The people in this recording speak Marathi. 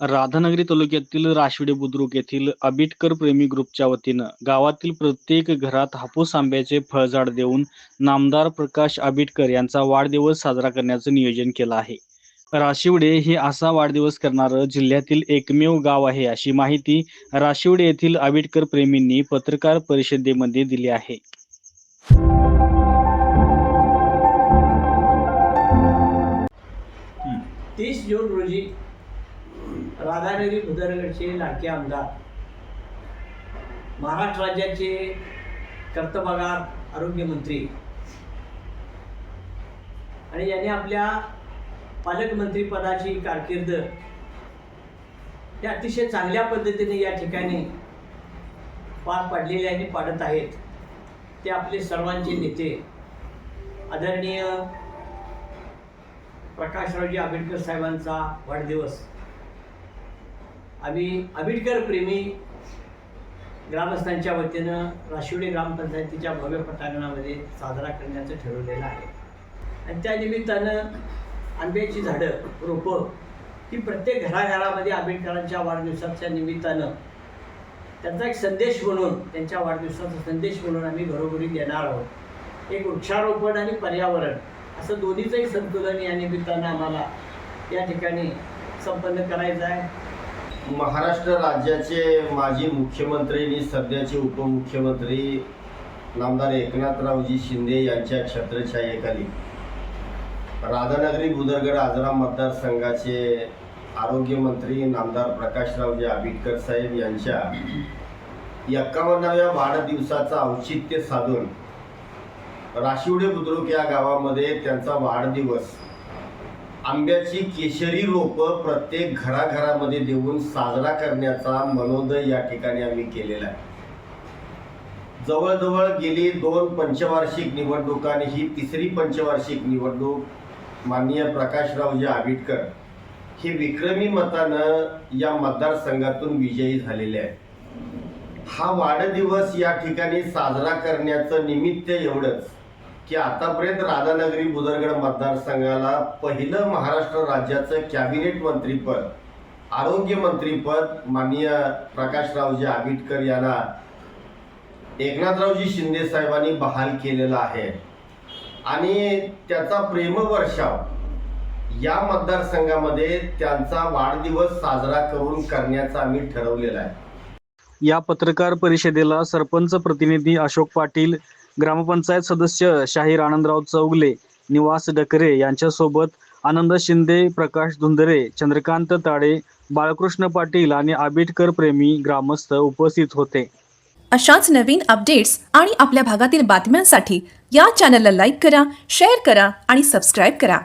राधानगरी तालुक्यातील राशिवडे बुद्रुक येथील आबिटकर प्रेमी ग्रुपच्या वतीनं गावातील प्रत्येक घरात हापूस आंब्याचे फळझाड देऊन नामदार प्रकाश आबिटकर यांचा वाढदिवस साजरा करण्याचं नियोजन केलं आहे. राशिवडे हे असा वाढदिवस करणारं जिल्ह्यातील एकमेव गाव आहे अशी माहिती राशिवडे येथील आबिटकर प्रेमींनी पत्रकार परिषदेमध्ये दिली आहे. तीस जून रोजी राधानगरी भुदरगडचे लाडके आमदार. महाराष्ट्र राज्याचे कर्तबगार आरोग्यमंत्री. आणि यांनी आपल्या पालकमंत्रीपदाची कारकीर्द हे अतिशय चांगल्या पद्धतीने या ठिकाणी पार पाडलेले आणि पाडत आहेत. ते आपले सर्वांचे नेते. आदरणीय प्रकाशरावजी आंबेडकर साहेबांचा वाढदिवस. आम्ही आंबेडकर प्रेमी ग्रामस्थांच्या वतीनं राशिवडे ग्रामपंचायतीच्या भव्य पटांगणामध्ये साजरा करण्याचं ठरवलेलं आहे. आणि त्या निमित्तानं आंब्याची झाडं रोपं ही प्रत्येक घराघरामध्ये आंबेडकरांच्या वाढदिवसाच्या निमित्तानं त्यांचा एक संदेश म्हणून त्यांच्या वाढदिवसाचा संदेश म्हणून आम्ही घरोघरी देणार आहोत. एक वृक्षारोपण आणि पर्यावरण असं दोन्हीचंही संतुलन या निमित्तानं आम्हाला या ठिकाणी संपन्न करायचं आहे. महाराष्ट्र राज्याचे माजी मुख्यमंत्री आणि सध्याचे उपमुख्यमंत्री नामदार एकनाथरावजी शिंदे यांच्या छत्रछायेखाली राधानगरी बुदरगड आजरा मतदारसंघाचे आरोग्यमंत्री नामदार प्रकाशरावजी आबिटकर साहेब यांच्या एक्कावन्नाव्या वाढदिवसाचं औचित्य साधून राशिवडे बुद्रुक या गावामध्ये त्यांचा वाढदिवस आंब्याची केशरी रोपं प्रत्येक घराघरामध्ये देऊन साजरा करण्याचा मनोदय या ठिकाणी आम्ही केलेला आहे. जवळजवळ गेली दोन पंचवार्षिक निवडणूक आणि ही तिसरी पंचवार्षिक निवडणूक माननीय प्रकाशरावजी आबिटकर हे विक्रमी मतानं या मतदारसंघातून विजयी झालेले आहेत. हा वाढदिवस या ठिकाणी साजरा करण्याचं निमित्त एवढंच. की आतापर्यंत राधानगरी बुदरगड मतदारसंघाला पहिलं महाराष्ट्र राज्याचं कॅबिनेट मंत्रीपद आरोग्य मंत्रीपद माननीय प्रकाशरावजी आबिटकर यांना एकनाथरावजी शिंदे साहेबांनी बहाल केलेला आहे. आणि त्याचा प्रेमवर्षाव या मतदारसंघामध्ये त्यांचा वाढदिवस साजरा करून करण्याचा आम्ही ठरवलेला आहे. या पत्रकार परिषदेला सरपंच प्रतिनिधी अशोक पाटील ग्रामपंचायत सदस्य शाहीर आनंदराव चौगले निवास डकरे यांच्यासोबत आनंद शिंदे प्रकाश धुंदरे चंद्रकांत ताळे बाळकृष्ण पाटील आणि आबिटकर प्रेमी ग्रामस्थ उपस्थित होते. अशाच नवीन अपडेट्स आणि आपल्या भागातील बातम्यांसाठी या चॅनलला लाईक करा शेअर करा आणि सबस्क्राईब करा.